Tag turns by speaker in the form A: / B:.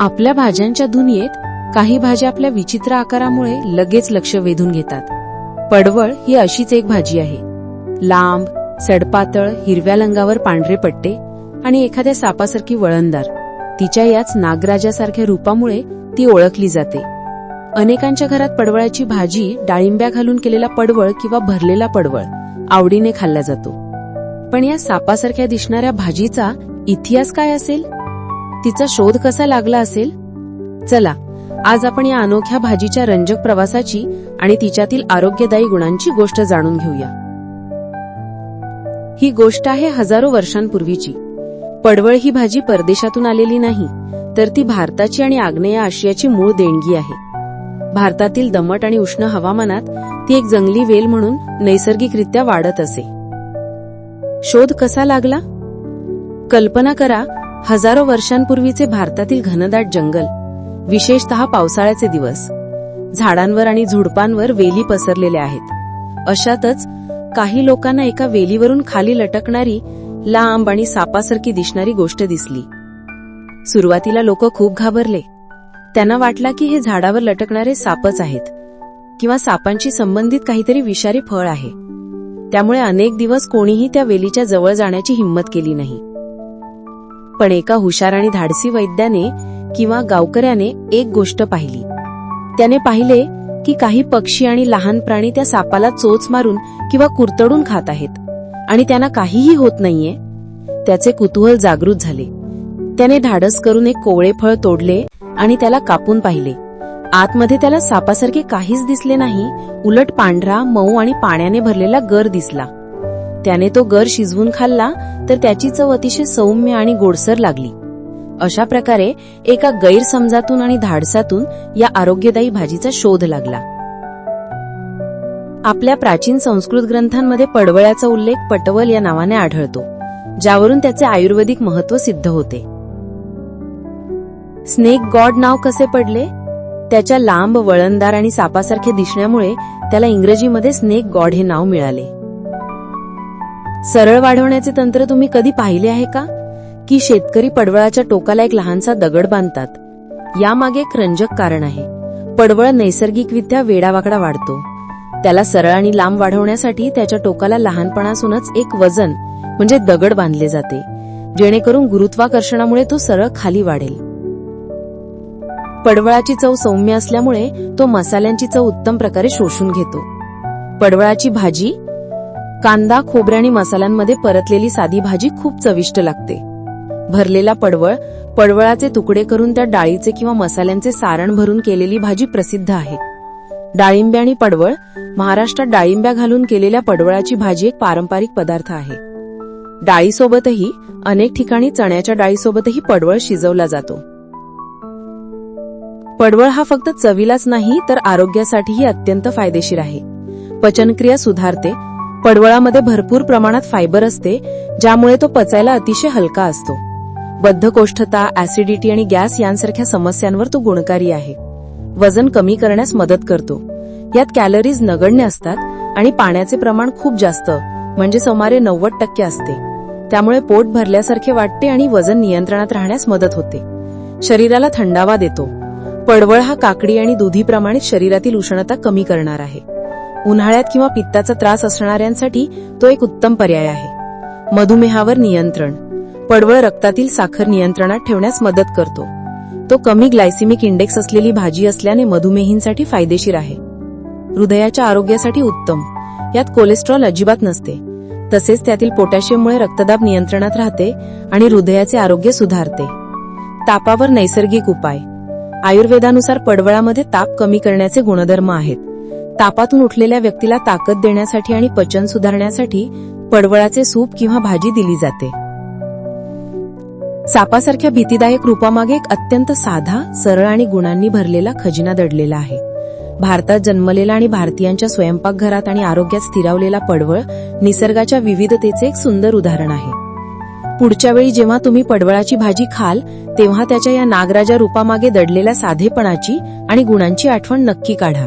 A: आपल्या भाज्यांच्या दुनियेत काही भाज्या आपल्या विचित्र आकारामुळे लगेच लक्ष वेधून घेतात. पडवळ ही अशीच एक भाजी आहे. लांब सडपातळ हिरव्या लंगावर पांढरे पट्टे आणि एखाद्या सापासारखी वळणदार. तिच्या याच नागराजासारख्या रूपामुळे ती ओळखली जाते. अनेकांच्या घरात पडवळाची भाजी डाळिंब्या घालून केलेला पडवळ किंवा भरलेला पडवळ आवडीने खाल्ला जातो. पण या सापासारख्या दिसणाऱ्या भाजीचा इतिहास काय असेल? तिचा शोध कसा लागला असेल? चला आज आपण या अनोख्या भाजीच्या रंजक प्रवासाची आणि तिच्यातील आरोग्यदायी गुणांची गोष्ट जाणून घेऊया. ही गोष्ट आहे हजारो वर्षांपूर्वीची. पडवळ ही भाजी परदेशातून आलेली नाही तर ती भारताची आणि आग्नेय आशियाची मूळ देणगी आहे. भारतातील दमट आणि उष्ण हवामानात ती एक जंगली वेल म्हणून नैसर्गिकरित्या वाढत असे. शोध कसा लागला? कल्पना करा हजारो वर्षांपूर्वीचे भारतातील घनदाट जंगल विशेषतः पावसाळ्याचे दिवस. झाडांवर आणि झुडपांवर वेली पसरलेल्या आहेत. अशातच काही लोकांना एका वेलीवरून खाली लटकणारी लांब आणि सापासारखी दिसणारी गोष्ट दिसली. सुरुवातीला लोक खूप घाबरले. त्यांना वाटला की हे झाडावर लटकणारे सापच आहेत किंवा सापांशी संबंधित काहीतरी विषारी फळ आहे. त्यामुळे अनेक दिवस कोणीही त्या वेलीच्या जवळ जाण्याची हिंमत केली नाही. पण एका हुशार आणि धाडसी वैद्याने किंवा गावकऱ्याने एक गोष्ट पाहिली. त्याने पाहिले की काही पक्षी आणि लहान प्राणी त्या सापाला चोच मारून किंवा कुरतडून खात आहेत आणि त्यांना काहीही होत नाहीये. त्याचे कुतूहल जागृत झाले. त्याने धाडस करून एक कोवळे फळ तोडले आणि त्याला कापून पाहिले. आतमध्ये त्याला सापासारखे काहीच दिसले नाही उलट पांढरा मऊ आणि पाण्याने भरलेला गर दिसला. त्याने तो गर शिजवून खाल्ला तर त्याची चव अतिशय सौम्य आणि गोडसर लागली. अशा प्रकारे एका गैरसमजातून आणि धाडसातून या आरोग्यदायी भाजीचा शोध लागला. आपल्या प्राचीन संस्कृत ग्रंथांमध्ये पडवळ्याचा उल्लेख पटवल या नावाने आढळतो ज्यावरून त्याचे आयुर्वेदिक महत्त्व सिद्ध होते. स्नेक गॉड नाव कसे पडले? त्याच्या लांब वळणदार आणि सापासारखे दिसण्यामुळे त्याला इंग्रजीमध्ये स्नेक गॉड हे नाव मिळाले. सरळ वाढवण्याचे तंत्र तुम्ही कधी पाहिले आहे का? की शेतकरी पडवळाच्या टोकाला एक लहानसा दगड बांधतात. यामागे एक रंजक कारण आहे. पडवळ नैसर्गिकरित्या वेडावाकडा वाढतो. त्याला सरळ आणि लांब वाढवण्यासाठी त्याच्या टोकाला लहानपणासूनच एक वजन म्हणजे दगड बांधले जाते. जेणेकरून गुरुत्वाकर्षणामुळे तो सरळ खाली वाढेल. पडवळाची चव सौम्य असल्यामुळे तो मसाल्यांची चव उत्तम प्रकारे शोषून घेतो. पडवळाची भाजी कांदा खोबऱ्या आणि मसाल्यांमध्ये परतलेली साधी भाजी खूप चविष्ट लागते. भरलेला पडवळ पडवळाचे तुकडे करून त्या डाळीचे किंवा मसाल्यांचे सारण भरून केलेली भाजी प्रसिद्ध आहे. डाळिंब्या आणि पडवळ महाराष्ट्रात डाळिंब्या घालून केलेल्या पडवळाची भाजी एक पारंपरिक पदार्थ आहे. डाळीसोबतही अनेक ठिकाणी चण्याच्या डाळीसोबतही पडवळ शिजवला जातो. पडवळ हा फक्त चवीलाच नाही तर आरोग्यासाठीही अत्यंत फायदेशीर आहे. पचनक्रिया सुधारते. पडवळामध्ये भरपूर प्रमाणात फायबर असते ज्यामुळे तो पचायला अतिशय हलका असतो. बद्धकोष्ठता ऍसिडिटी आणि गॅस यांसारख्या समस्यांवर तो गुणकारी आहे. वजन कमी करण्यास मदत करतो. यात कॅलरीज नगण्य असतात आणि पाण्याचे प्रमाण खूप जास्त म्हणजे सुमारे नव्वद टक्के असते. त्यामुळे पोट भरल्यासारखे वाटते आणि वजन नियंत्रणात राहण्यास मदत होते. शरीराला थंडावा देतो. पडवळ हा काकडी आणि दुधीप्रमाणे शरीरातील उष्णता कमी करणार आहे. उन्हाळ्यात किंवा पित्ताचा त्रास असणाऱ्यांसाठी तो एक उत्तम पर्याय आहे. मधुमेहावर नियंत्रण. पडवळ रक्तातील साखर नियंत्रणात ठेवण्यास मदत करतो. तो कमी ग्लायसिमिक इंडेक्स असलेली भाजी असल्याने मधुमेहींसाठी फायदेशीर आहे. हृदयाच्या आरोग्यासाठी उत्तम. यात कोलेस्ट्रॉल अजिबात नसते. तसेच त्यातील पोटॅशियममुळे रक्तदाब नियंत्रणात राहते आणि हृदयाचे आरोग्य सुधारते. तापावर नैसर्गिक उपाय. आयुर्वेदानुसार पडवळामध्ये ताप कमी करण्याचे गुणधर्म आहेत. तापातून उठलेल्या व्यक्तीला ताकद देण्यासाठी आणि पचन सुधारण्यासाठी पडवळाचे सूप किंवा भाजी दिली जाते. सापासारख्या भीतीदायक रूपामागे एक अत्यंत साधा सरळ आणि गुणांनी भरलेला खजिना दडलेला आहे. भारतात जन्मलेला आणि भारतीयांच्या स्वयंपाकघरात आणि आरोग्यात स्थिरावलेला पडवळ निसर्गाच्या विविधतेचे एक सुंदर उदाहरण आहे. पुढच्या वेळी जेव्हा तुम्ही पडवळाची भाजी खाल तेव्हा त्याच्या या नागराजा रूपामागे दडलेल्या साधेपणाची आणि गुणांची आठवण नक्की काढा.